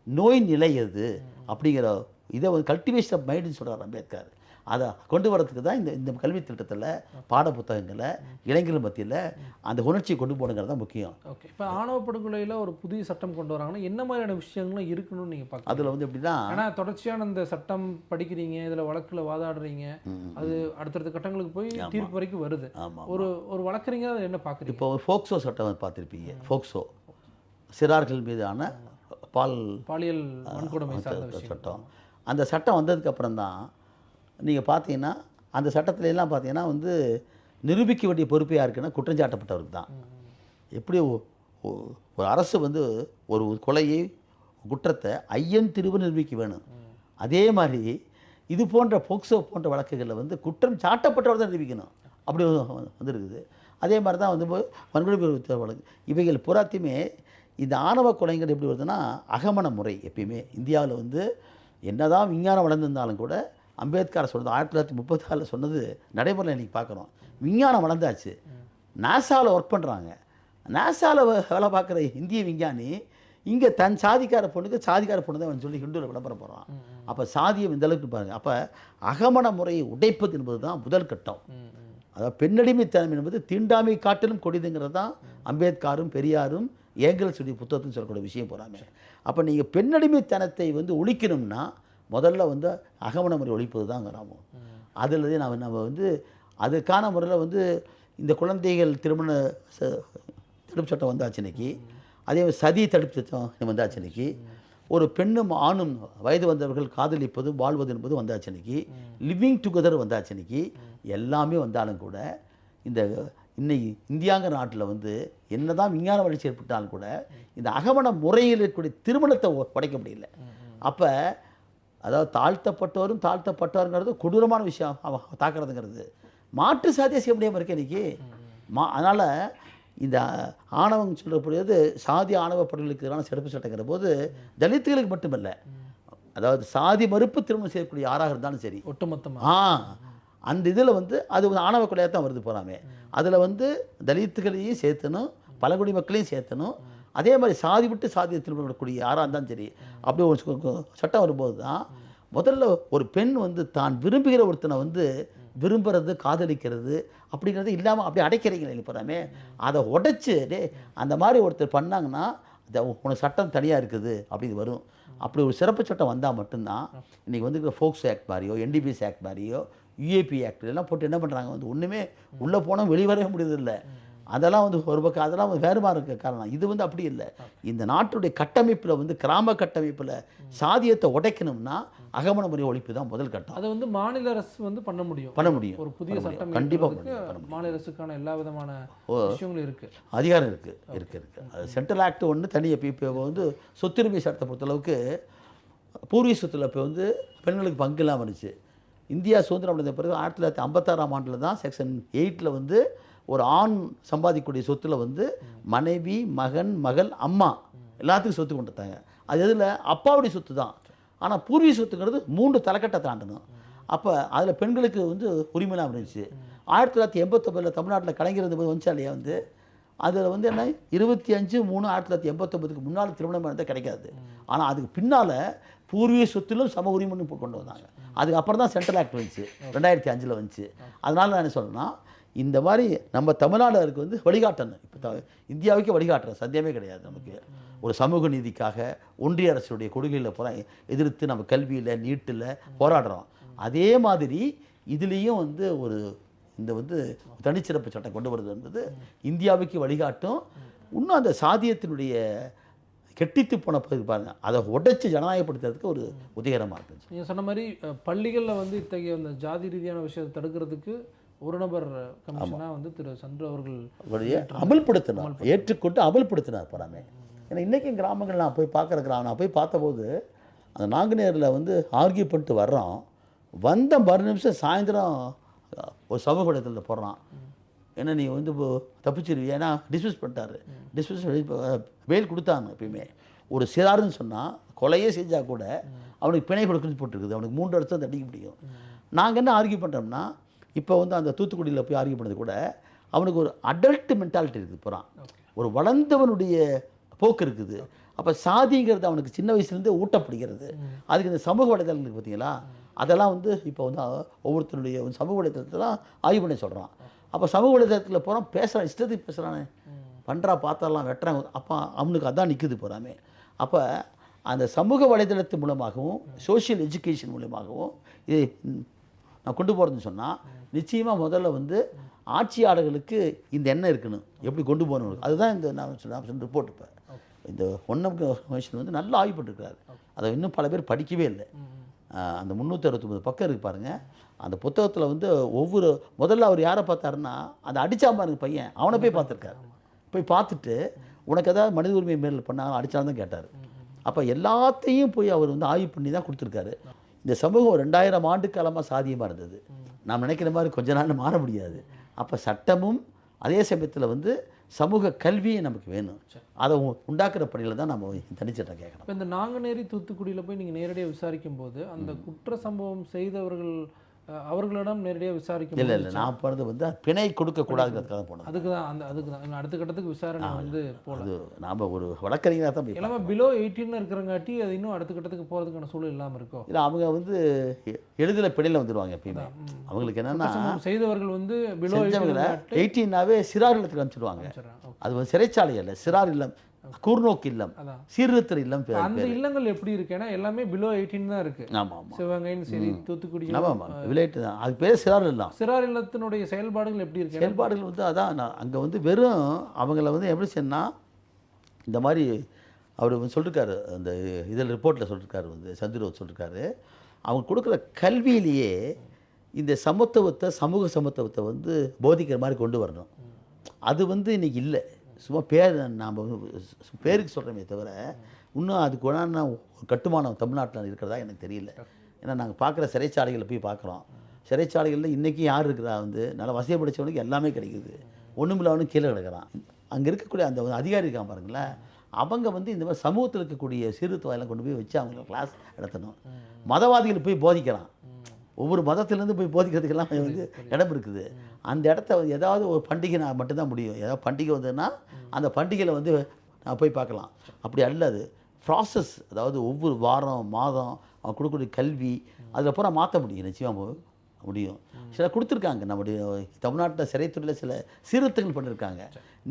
Speaker 2: நோய் நிலை அது அப்படிங்கிற இதை வந்து கல்டிவேஷன் ஆஃப் மைண்டுன்னு சொல்கிறார் அம்பேத்கர். அதை கொண்டு வரதுக்கு தான் இந்த இந்த கல்வி திட்டத்தில் பாட புத்தகங்களை இளைஞர்கள் மத்தியில் அந்த உணர்ச்சியை கொண்டு போகணுங்கிறது தான் முக்கியம்.
Speaker 1: ஓகே. இப்போ ஆணவ படுகொலையில் ஒரு புதிய சட்டம் கொண்டு வராங்கன்னா என்ன மாதிரியான விஷயங்களும் இருக்கணும்னு நீங்கள் பார்க்கலாம்
Speaker 2: அதில் வந்து எப்படின்னா
Speaker 1: ஏன்னா தொடர்ச்சியான இந்த சட்டம் படிக்கிறீங்க இதில் வழக்கில் வாதாடுறீங்க அது அடுத்தடுத்த கட்டங்களுக்கு போய் தீர்ப்பு வரைக்கும் வருது.
Speaker 2: ஆமாம்
Speaker 1: ஒரு ஒரு வழக்கறிஞர் அதை என்ன பார்க்குறீங்க?
Speaker 2: இப்போ ஃபோக்சோ சட்டம் பார்த்துருப்பீங்க. ஃபோக்சோ சிறார்கள் மீதான பால்
Speaker 1: பாலியல் வன்கொடுமை
Speaker 2: சட்டம். அந்த சட்டம் வந்ததுக்கு அப்புறம் தான் நீங்கள் பார்த்தீங்கன்னா அந்த சட்டத்திலலாம் பார்த்தீங்கன்னா வந்து நிரூபிக்க வேண்டிய பொறுப்பு யாருக்குன்னா குற்றஞ்சாட்டப்பட்டவருக்கு தான். எப்படி ஒ- ஒரு அரசு வந்து ஒரு கொலையை குற்றத்தை ஐயன் திருவு நிரூபிக்க வேணும். அதே மாதிரி இது போன்ற போக்சோ போன்ற வழக்குகளில் வந்து குற்றம் சாட்டப்பட்டவர் தான் நிரூபிக்கணும். அப்படி வந்துருக்குது. அதே மாதிரி தான் வந்து இப்போ வன்கொடுமை வழக்கு. இவைகள் பூராத்தையுமே இந்த ஆணவ கொலைங்கிறது எப்படி வருதுன்னா அகமண முறை எப்பயுமே. இந்தியாவில் வந்து என்னதான் விஞ்ஞானம் வளர்ந்துருந்தாலும் கூட அம்பேத்கர் சொன்னது ஆயிரத்தி தொள்ளாயிரத்தி முப்பத்தாறில் சொன்னது நடைமுறையில் இன்றைக்கி பார்க்குறோம். விஞ்ஞானம் வளர்ந்தாச்சு. நாசாவில் ஒர்க் பண்ணுறாங்க நாசாவில் வேலை பார்க்குற இந்திய விஞ்ஞானி இங்கே தன் சாதிக்கார பொண்ணுக்கு சாதிக்கார பொண்ணு தான் சொல்லி ஹிந்துவில் விளம்பரம் போகிறான் அப்போ சாதியம் இந்த அளவுக்கு பாருங்க. அப்போ அகமண முறையை உடைப்பது என்பது தான் முதல் கட்டம். அதாவது பெண்ணடிமைத்தனம் என்பது தீண்டாமை காட்டிலும் கொடிதுங்கிறது தான் அம்பேத்கரும் பெரியாரும் ஏங்கல்ஸ் உடைய புத்தகத்தில் சொல்லக்கூடிய விஷயம் போகிறாங்க அப்போ நீங்கள் பெண்ணடிமைத்தனத்தை வந்து ஒழிக்கணும்னா முதல்ல வந்து அகமண முறை ஒழிப்பது தான் கிராமம் அதில் நம்ம நம்ம வந்து அதுக்கான முறையில் வந்து இந்த குழந்தைகள் திருமண ச- தடுப்பு சட்டம் வந்தாச்சு இன்னைக்கு. அதே மாதிரி சதி தடுப்பு சட்டம் வந்தாச்சு இன்னைக்கு. ஒரு பெண்ணும் ஆணும் வயது வந்தவர்கள் காதலிப்பது வாழ்வது என்பது வந்தாச்சு இன்னைக்கு. லிவிங் டுகெதர் வந்தாச்சு இன்னைக்கு. எல்லாமே வந்தாலும் கூட இந்த இன்னைக்கு இந்தியாங்கிற நாட்டில் வந்து என்னதான் விஞ்ஞான வளர்ச்சி ஏற்பட்டாலும் கூட இந்த அகமண முறையில் இருக்கக்கூடிய திருமணத்தை உடைக்க முடியல. அப்போ அதாவது தாழ்த்தப்பட்டவரும் தாழ்த்தப்பட்டவருங்கிறது கொடூரமான விஷயம். அவன் தாக்குறதுங்கிறது. மாற்று சாதியை செய்ய முடியாமல் இருக்கு இன்னைக்கு. மா அதனால் இந்த ஆணவம் சொல்லக்கூடியது சாதி ஆணவ படுகளுக்கு எதிரான சிறப்பு சட்டங்கிற போது தலித்துகளுக்கு மட்டுமல்ல. அதாவது சாதி மறுப்பு திருமணம் செய்யக்கூடிய யாராக இருந்தாலும் சரி.
Speaker 1: ஒட்டுமொத்தமா.
Speaker 2: ஆ அந்த இதில் வந்து அது ஆணவ கொலையாக தான் வருது போகிறாமே அதில் வந்து தலித்துகளையும் சேர்த்தணும் பழங்குடி மக்களையும் சேர்த்தணும் அதே மாதிரி சாதி விட்டு சாதியை திரும்பக்கூடிய யாராக இருந்தாலும் சரி அப்படி ஒரு சட்டம் வரும்போது தான் முதல்ல ஒரு பெண் வந்து தான் விரும்புகிற ஒருத்தனை வந்து விரும்புறது காதலிக்கிறது அப்படிங்கிறது இல்லாமல் அப்படியே அடைக்கிறீங்களே போகிறாமே அதை உடைச்சு டே அந்த மாதிரி ஒருத்தர் பண்ணாங்கன்னா இந்த உனக்கு சட்டம் தனியாக இருக்குது அப்படி வரும். அப்படி ஒரு சிறப்பு சட்டம் வந்தால் மட்டும்தான் இன்றைக்கி வந்து ஃபோக்ஸ் ஆக்ட் மாதிரியோ என்டிபிஎஸ் ஆக்ட் மாதிரியோ யூஏபி ஆக்ட் எல்லாம் போட்டு என்ன பண்ணுறாங்க வந்து ஒன்றுமே உள்ளே போனால் வெளிவரவே முடியதில்லை அதெல்லாம் வந்து ஒரு பக்கம் அதெல்லாம் வந்து வேறுமா இருக்க காரணம். இது வந்து அப்படி இல்லை. இந்த நாட்டுடைய கட்டமைப்பில் வந்து கிராம கட்டமைப்பில் சாதியத்தை உடைக்கணும்னா அகமண முறை ஒழிப்பு தான் முதல் கட்டம்.
Speaker 1: அதை வந்து மாநில அரசு வந்து பண்ண முடியும்.
Speaker 2: பண்ண முடியும்.
Speaker 1: ஒரு புதிய. சட்டம்
Speaker 2: கண்டிப்பா
Speaker 1: இயற்றுவதற்கு
Speaker 2: பண்ண முடியும்,
Speaker 1: மாநில அரசுக்கான எல்லா விதமான விஷயங்களும் இருக்கு.
Speaker 2: அதிகாரம் இருக்குது இருக்குது இருக்குது அது சென்ட்ரல் ஆக்ட் ஒன்று தனியாக இப்போ வந்து சொத்துரிமை சட்டத்தை பொறுத்தளவுக்கு பூர்வீக சொத்துல இப்போ வந்து பெண்களுக்கு பங்கு இல்லாமல் இருந்துச்சு. இந்தியா சுதந்திரம் அடைந்த பிறகு ஆயிரத்தி தொள்ளாயிரத்தி ஐம்பத்தாறாம் ஆண்டில் தான் செக்ஷன் எயிட்டில் வந்து ஒரு ஆண் சம்பாதிக்கக்கூடிய சொத்துல வந்து மனைவி மகன் மகள் அம்மா எல்லாத்துக்கும் சொத்து கொண்டு வந்தாங்க அது எதில்? அப்பாவுடைய சொத்து தான் ஆனால் பூர்வீக சொத்துங்கிறது மூன்று தலைக்கட்டை தாண்டணும் அப்போ அதில் பெண்களுக்கு வந்து உரிமைலாம் இருந்துச்சு. ஆயிரத்தி தொள்ளாயிரத்தி எண்பத்தொம்பதில் தமிழ்நாட்டில் கலைஞர் இருந்தபோது வந்துச்சா இல்லையா வந்து? அதில் வந்து என்ன? இருபத்தி அஞ்சு மூணு ஆயிரத்தி தொள்ளாயிரத்தி எண்பத்தொம்பதுக்கு முன்னால் திருமணம் இருந்தால் கிடைக்காது. ஆனால் அதுக்கு பின்னால் பூர்வீக சொத்திலும் சம உரிமைன்னு கொண்டு வந்தாங்க. அதுக்கு அப்புறம் தான் சென்ட்ரல் ஆக்ட் வந்துச்சு ரெண்டாயிரத்தி அஞ்சில் வந்துச்சு. அதனால நான் என்ன சொல்றேன்னா இந்த மாதிரி நம்ம தமிழ்நாடுக்கு வந்து வழிகாட்டணும். இப்போ த இந்தியாவுக்கே வழிகாட்டுறோம் சத்தியமே கிடையாது நமக்கு. ஒரு சமூக நீதிக்காக ஒன்றிய அரசுடைய கொள்கையில் பூரா எதிர்த்து நம்ம கல்வியில் நீட்டில் போராடுறோம். அதே மாதிரி இதுலேயும் வந்து ஒரு இந்த வந்து தனிச்சிறப்பு சட்டம் கொண்டு வருதுன்றது இந்தியாவுக்கு வழிகாட்டும். இன்னும் அந்த சாதியத்தினுடைய கெட்டித்து போன பகுதி பாருங்க. அதை உடைச்சு ஜனநாயகப்படுத்துறதுக்கு ஒரு உதயகரமாக இருந்துச்சு.
Speaker 1: நீங்கள் சொன்ன மாதிரி பள்ளிகளில் வந்து இத்தகைய அந்த ஜாதி ரீதியான விஷயத்தை தடுக்கிறதுக்கு ஒரு நபர் கமிஷனாக வந்து திரு சந்துரு அவர்கள்
Speaker 2: அமல்படுத்தினார் ஏற்றுக்கொண்டு அமல்படுத்தினார் படாமே ஏன்னா இன்றைக்கும் கிராமங்கள் நான் போய் பார்க்குற கிராமம் நான் போய் பார்த்தபோது அந்த நாங்குநேரில் வந்து ஆர்கியூ பண்ணிட்டு வர்றோம் வந்த மறு நிமிஷம் சாயந்தரம் ஒரு சமூக இடத்துல போடுறான் ஏன்னா நீ வந்து இப்போ தப்பிச்சிருவிய? ஏன்னா டிஸ்மிஸ் பண்ணிட்டாரு. டிஸ்மிஸ் பெயில் கொடுத்தாங்க எப்பயுமே. ஒரு சிறாருன்னு சொன்னால் கொலையே செஞ்சால் கூட அவனுக்கு பிணை கொடுக்குன்னு போட்டிருக்குது. அவனுக்கு மூன்று வருஷம் தண்டிக்க முடியும். நாங்கள் என்ன ஆர்கியூ பண்ணுறோம்னா இப்போ வந்து அந்த தூத்துக்குடியில் போய் ஆர்கியூ பண்ணது கூட அவனுக்கு ஒரு அடல்ட் மென்டாலிட்டி இருக்குது போகிறான் ஒரு வளர்ந்தவனுடைய போக்கு இருக்குது. அப்போ சாதிங்கிறது அவனுக்கு சின்ன வயசுலேருந்தே ஊட்டப்படுகிறது. அதுக்கு இந்த சமூக வலைதளம் இருக்குது பார்த்தீங்களா? அதெல்லாம் வந்து இப்போ வந்து ஒவ்வொருத்தருடைய சமூக வலைதளத்தெல்லாம் ஆய்வு பண்ணி சொல்கிறான் அப்போ சமூக வலைதளத்தில் போகிறான் பேசுகிறான் இஷ்டத்துக்கு பேசுகிறானே பண்ணுறா பார்த்தரலாம் வெட்டுறான் அப்போ அவனுக்கு அதான் நிற்குது போகிறாமே அப்போ அந்த சமூக வலைதளத்து மூலமாகவும் சோஷியல் எஜுகேஷன் மூலமாகவும் இது நான் கொண்டு போகிறதுன்னு சொன்னால் நிச்சயமாக முதல்ல வந்து ஆட்சியாளர்களுக்கு இந்த எண்ணம் இருக்கணும். எப்படி கொண்டு போகணும் அதுதான் இந்த நான் சொன்ன ரிப்போர்ட் இப்போ. இந்த ஒன்னம் கமிஷன் வந்து நல்லா ஆய்வு பண்ணிருக்காரு அதை இன்னும் பல பேர் படிக்கவே இல்லை. அந்த முந்நூற்றி அறுபத்தொம்பது பக்கம் இருக்கு பாருங்க. அந்த புத்தகத்தில் வந்து ஒவ்வொரு முதல்ல அவர் யாரை பார்த்தாருன்னா அந்த அடிச்சான் பாருங்க பையன். அவனை போய் பார்த்துருக்காரு. போய் பார்த்துட்டு உனக்கு ஏதாவது மனித உரிமை மேல் பண்ணாலும் அடிச்சாலும் தான் கேட்டார். அப்போ எல்லாத்தையும் போய் அவர் வந்து ஆய்வு பண்ணி தான் கொடுத்துருக்காரு. இந்த சமூகம் ரெண்டாயிரம் ஆண்டு காலமாக சாதியமாக இருந்தது. நாம் நினைக்கிற மாதிரி கொஞ்ச நாள் மாற முடியாது. அப்போ சட்டமும் அதே சமயத்தில் வந்து சமூக கல்வியும் நமக்கு வேணும். அதை உண்டாக்குற பணியில் தான் நம்ம தனிச்சட்டம் கேட்கணும்.
Speaker 1: இப்போ இந்த நாங்குநேரி தூத்துக்குடியில் போய் நீங்கள் நேரடியாக விசாரிக்கும் போது அந்த குற்ற சம்பவம் செய்தவர்கள் அவர்களிடம் நேரடியாக விசாரிக்கும்
Speaker 2: இல்லை இல்லை நான் போனது வந்து பிணை கொடுக்கக்கூடாதுங்கிறதுக்காக போனது.
Speaker 1: அதுக்கு தான் அந்த அதுக்கு தான். அடுத்த கட்டத்துக்கு விசாரணை வந்து
Speaker 2: அது நாம் ஒரு வழக்கறிஞராக தான்
Speaker 1: எல்லாமே பிலோ எயிட்டீன் இருக்கிறங்காட்டி அது இன்னும் அடுத்த கட்டத்துக்கு போகிறதுக்கான சூழல் இல்லாமல் இருக்கோ?
Speaker 2: இல்லை அவங்க வந்து எளிதில் பிணையில் வந்துடுவாங்க எப்பயுமே. அவங்களுக்கு என்னென்னா
Speaker 1: செய்தவர்கள் வந்து பிலோ
Speaker 2: எயிட்டீனாவே சிறார் இல்லத்துக்கு அனுப்பிச்சிடுவாங்க அது வந்து சிறைச்சாலை அல்ல சிறார் இல்லம். கூர்நோக்கு இல்லம்.
Speaker 1: அதான்.
Speaker 2: சீர்திருத்த இல்லம்
Speaker 1: அந்த இல்லங்கள் எப்படி இருக்கு? ஏன்னா எல்லாமே பிலோ எயிட்டீன் தான் இருக்கு.
Speaker 2: ஆமாம் ஆமாம்
Speaker 1: சிவகங்கைன்னு சரி தூத்துக்குடி
Speaker 2: ஆமாம் ஆமாம் விளையாட்டு தான். அது பேர் சிறார் இல்லம்.
Speaker 1: சிறார் இல்லத்தினுடைய செயல்பாடுகள் எப்படி இருக்கு?
Speaker 2: செயல்பாடுகள் வந்து அதான் நான் அங்கே வந்து வெறும் அவங்கள வந்து எப்படி சொன்னா இந்த மாதிரி அவர் வந்து சொல்லிருக்காரு அந்த இதில் ரிப்போர்ட்டில் சொல்லிருக்காரு வந்து சந்திர சொல்லிருக்காரு. அவங்க கொடுக்குற கல்வியிலேயே இந்த சமத்துவத்தை சமூக சமத்துவத்தை வந்து போதிக்கிற மாதிரி கொண்டு வரணும். அது வந்து இன்னைக்கு இல்லை. சும்மா பேர் நாம் பேருக்கு சொல்கிறோமே தவிர இன்னும் அதுக்கு உண்டான ஒரு கட்டுமானம் தமிழ்நாட்டில் இருக்கிறதா எனக்கு தெரியல. ஏன்னா நாங்கள் பார்க்குற சிறைச்சாலைகளை போய் பார்க்குறோம். சிறைச்சாலைகளில் இன்றைக்கி யார் இருக்கிறா வந்து நல்லா வசதி படித்தவனுக்கு எல்லாமே கிடைக்குது. ஒன்றுமில்லவனும் கீழே கிடக்கிறான். அங்கே இருக்கக்கூடிய அந்த ஒரு அதிகாரி இருக்கான் பாருங்களேன். அவங்க வந்து இந்த மாதிரி சமூகத்தில் இருக்கக்கூடிய சீர்திருத்தம் கொண்டு போய் வச்சு அவங்க கிளாஸ் நடத்தணும். மதவாதிகள் போய் போதிக்கிறான் ஒவ்வொரு மதத்திலேருந்து போய் போதிக்கிறதுக்கெல்லாம் வந்து இடம் இருக்குது. அந்த இடத்த ஏதாவது ஒரு பண்டிகை நான் மட்டும்தான் முடியும். ஏதாவது பண்டிகை வந்ததுன்னா அந்த பண்டிகையில் வந்து நான் போய் பார்க்கலாம். அப்படி அல்ல அது. ப்ராசஸ் அதாவது ஒவ்வொரு வாரம் மாதம் அவன் கொடுக்கக்கூடிய கல்வி அதில் பூரா மாற்ற முடியும். நிச்சயமாக முடியும். சில கொடுத்துருக்காங்க. நம்முடைய தமிழ்நாட்டில் சிறைத்துறையில் சில சீர்திருத்தங்கள் பண்ணியிருக்காங்க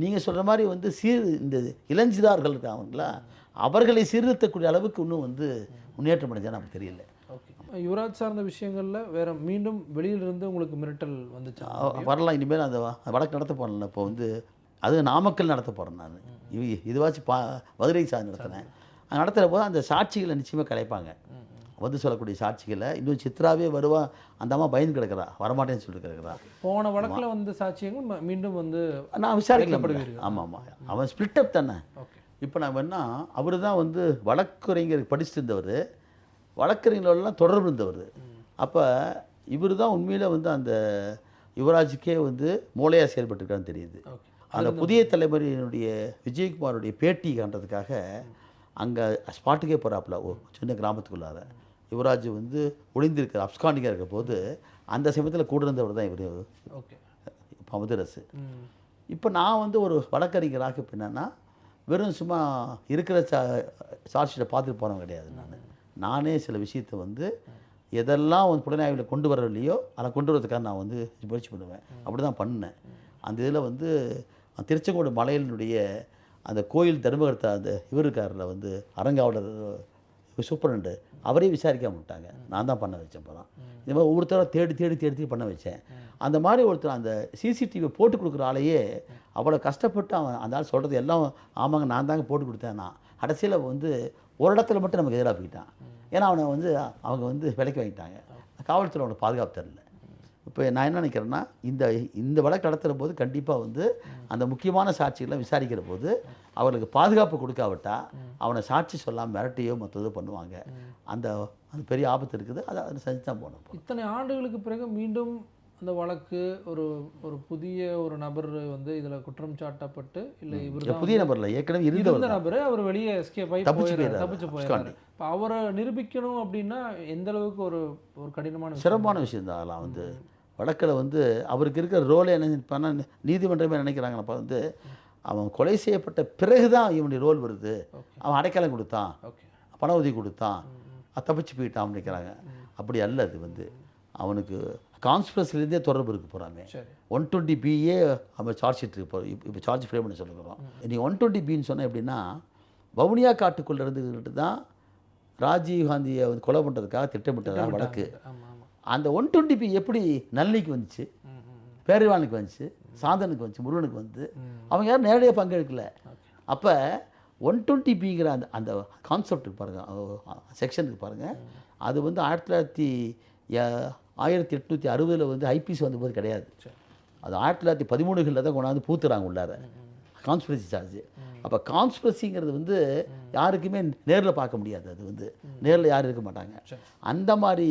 Speaker 2: நீங்கள் சொல்கிற மாதிரி வந்து சீர் இந்த இளஞ்சிதார்கள் இருக்காங்களா அவர்களை சீர்திருத்தக்கூடிய அளவுக்கு இன்னும் வந்து முன்னேற்றம் அடைஞ்சா நமக்கு தெரியல.
Speaker 1: யுவராஜ் சார்ந்த விஷயங்கள்ல வேற மீண்டும் வெளியிலிருந்து உங்களுக்கு மிரட்டல் வந்துச்சா?
Speaker 2: வரலாம். இனிமேல் அந்த வழக்கு நடத்த போகிறேன்ல இப்போ வந்து அது நாமக்கல் நடத்த போகிறேன் நான். இது இதுவாச்சும் பா மதுரை சார் நடத்தினேன் அது நடத்துகிற போது அந்த சாட்சிகளை நிச்சயமாக கிடைப்பாங்க வந்து சொல்லக்கூடிய சாட்சிகளை. இன்னும் சித்ராவே வருவா அந்த அம்மா பயந்து கிடக்குறா. வரமாட்டேன்னு சொல்லிட்டு கிடக்குறா.
Speaker 1: போன வழக்குல வந்த சாட்சியங்கள் மீண்டும் வந்து
Speaker 2: நான் விசாரிக்கலாம்
Speaker 1: வைக்கப்படுவீர்கள்.
Speaker 2: ஆமாம் ஆமாம். அவன் ஸ்பிளிட் அப் தானே. இப்போ நான் வேணா அவர் தான் வந்து வழக்குரைஞர் படிச்சுட்டு இருந்தவர் வழக்கறிஞர்களெல்லாம் தொடர்பு இருந்தவர். அப்போ இவர் தான் உண்மையில் வந்து அந்த யுவராஜுக்கே வந்து மூளையாக செயல்பட்டுருக்கான்னு தெரியுது. அந்த புதிய தலைமுறையினுடைய விஜயகுமாருடைய பேட்டி காண்றதுக்காக அங்கே ஸ்பாட்டுக்கே போகிறாப்புல ஓ சின்ன கிராமத்துக்குள்ளார. யுவராஜ் வந்து ஒளிந்திருக்கிற அப்ஸ்காண்டிங்காக இருக்க போது அந்த சமயத்தில் கூட இருந்தவர் தான் இவர்.
Speaker 1: ஓகே.
Speaker 2: பமுதரசு.
Speaker 1: ம்.
Speaker 2: இப்போ நான் வந்து ஒரு வழக்கறிஞராக இப்போ என்னன்னா வெறும் சும்மா இருக்கிற சா சாட்சியை பார்த்துட்டு போனவன் கிடையாது நான். நானே சில விஷயத்தை வந்து எதெல்லாம் வந்து புலனாய்வில் கொண்டு வரலையோ அதை கொண்டு வரதுக்காக நான் வந்து முயற்சி பண்ணுவேன். அப்படி தான் பண்ணேன். அந்த இதில் வந்து திருச்செங்கோடு மலையினுடைய அந்த கோயில் தர்மகர்த்தா அந்த இவர் இருக்கார்ல வந்து அரங்காவலர் சூப்பரண்டு அவரே விசாரிக்காம விட்டாங்க. நான் தான் பண்ண வச்சேன் இப்போ தான் இந்த மாதிரி ஒவ்வொருத்தரும் தேடி தேடி தேடி தேடி பண்ண வச்சேன். அந்த மாதிரி ஒருத்தர் அந்த சிசிடிவி போட்டு கொடுக்குற ஆளையே அவ்வளோ கஷ்டப்பட்டு அவன் அந்த ஆள் சொல்கிறது எல்லாம் ஆமாங்க நான் தாங்க போட்டு கொடுத்தேன் நான். கடைசியில் வந்து ஒரு இடத்துல மட்டும் நமக்கு எதிராக போயிட்டான். ஏன்னா அவனை வந்து அவங்க வந்து விலைக்கு வாங்கிட்டாங்க. காவல்துறை அவனுக்கு பாதுகாப்பு தரல. இப்போ நான் என்ன நினைக்கிறேன்னா இந்த இந்த வழக்கு நடத்துகிற போது கண்டிப்பாக வந்து அந்த முக்கியமான சாட்சிகளை விசாரிக்கிற போது அவர்களுக்கு பாதுகாப்பு கொடுக்காவிட்டா அவனை சாட்சி சொல்லாமல் மிரட்டியோ மற்றதோ பண்ணுவாங்க. அந்த அந்த பெரிய ஆபத்து இருக்குது. அதை அதை செஞ்சு தான் போகணும்.
Speaker 1: இத்தனை ஆண்டுகளுக்கு பிறகு மீண்டும் அந்த வழக்கு ஒரு ஒரு புதிய ஒரு நபர் வந்து இதுல குற்றம் சாட்டப்பட்டு இல்லை இவர்
Speaker 2: இல்ல, புதிய நபரில் ஏற்கனவே இருந்தவர்
Speaker 1: இருந்த நபர். அவர் வெளியே எஸ்கேப் ஆகி
Speaker 2: தப்பிச்சு
Speaker 1: போயிடுறாரு. தப்பிச்சு போயிடுறாரு இப்போ அவரை நிரூபிக்கணும் அப்படின்னா எந்த அளவுக்கு ஒரு ஒரு கடினமான?
Speaker 2: சிறப்பான விஷயம் தான் அதெல்லாம் வந்து. வழக்கில் வந்து அவருக்கு இருக்கிற ரோல் என்ன பண்ண நீதிமன்றமே நினைக்கிறாங்கப்பா வந்து அவன் கொலை செய்யப்பட்ட பிறகு தான் இவனுடைய ரோல் வருது. அவன் அடைக்கலம் கொடுத்தான். பண உதவி கொடுத்தான். தப்பிச்சு போயிட்டான் நினைக்கிறாங்க அப்படி அல்ல அது வந்து. அவனுக்கு கான்ஸ்பிரஸ்லேருந்தே தொடர்பு இருக்கு
Speaker 1: சரி.
Speaker 2: ஒன் டுவெண்ட்டி பிஏ அவன் சார்ஜ் ஷீட் இருக்கு இப்போ இப்போ சார்ஜ் ஃப்ரேம் பண்ண சொல்லுகிறோம் நீ ஒன் டுவெண்ட்டி பின்னு சொன்ன எப்படின்னா வவுனியா காட்டுக்குள்ளே இருந்துக்கிட்டு தான் ராஜீவ் காந்தியை வந்து கொலை பண்ணுறதுக்காக திட்டமிட்டதாக வழக்கு. அந்த ஒன் டுவெண்ட்டி பி எப்படி நளினிக்கு வந்துச்சு. பேரிவானுக்கு வந்துச்சு. சாந்தனுக்கு வந்துச்சு. முருகனுக்கு வந்து. அவங்க யாரும் நேரடியாக பங்கெடுக்கல. அப்போ ஒன் டுவெண்ட்டி பிங்கிற அந்த அந்த கான்செப்ட்டுக்கு பாருங்கள் செக்ஷனுக்கு பாருங்கள் அது வந்து ஆயிரத்தி தொள்ளாயிரத்தி ஆயிரத்தி எட்நூற்றி அறுபதில் வந்து ஐபிசி வந்தபோது கிடையாது. அது ஆயிரத்தி தொள்ளாயிரத்தி பதிமூணுகளில் தான் கொண்டாந்து பூத்துறாங்க உள்ளார. Conspiracy charge. அப்போ கான்ஸ்பிரசிங்கிறது வந்து யாருக்குமே நேரில் பார்க்க முடியாது அது வந்து. நேரில் யாரும் இருக்க மாட்டாங்க. அந்த மாதிரி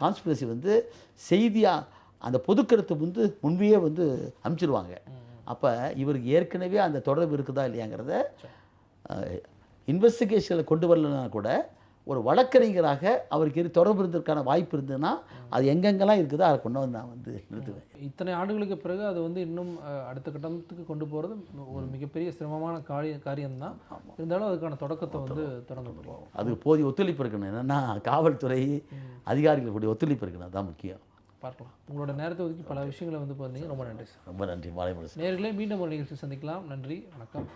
Speaker 2: கான்ஸ்பிரசி வந்து செய்தியாக அந்த பொதுக்கருத்து வந்து முன்பையே வந்து அமுச்சிடுவாங்க அப்போ இவருக்கு ஏற்கனவே அந்த தொடர்பு இருக்குதா இல்லையாங்கிறத இன்வெஸ்டிகேஷனில் கொண்டு வரலனா கூட ஒரு வழக்கறிஞராக அவருக்கு தொடர்பு இருந்ததுக்கான வாய்ப்பு இருந்ததுன்னா அது எங்கெங்கெல்லாம் இருக்குதோ அதை கொண்டு வந்து நான் வந்து நிறுத்துவேன்.
Speaker 1: இத்தனை ஆண்டுகளுக்கு பிறகு அது வந்து இன்னும் அடுத்த கட்டத்துக்கு கொண்டு போகிறது ஒரு மிகப்பெரிய சிரமமான காரிய காரியம்தான். இருந்தாலும் அதுக்கான தொடக்கத்தை வந்து விடுவோம்
Speaker 2: அதுக்கு போதிய ஒத்துழைப்பு இருக்கணும். என்னென்னா காவல்துறை அதிகாரிகளுடைய ஒத்துழைப்பு இருக்கணும். அதுதான் முக்கியம்.
Speaker 1: பார்க்கலாம். உங்களோட நேரத்தை ஒதுக்கி பல விஷயங்களை வந்து பார்த்தீங்க ரொம்ப நன்றி சார்.
Speaker 2: ரொம்ப நன்றி. மாலை
Speaker 1: நேர்களே மீண்டும் ஒரு நிகழ்ச்சி சந்திக்கலாம். நன்றி. வணக்கம்.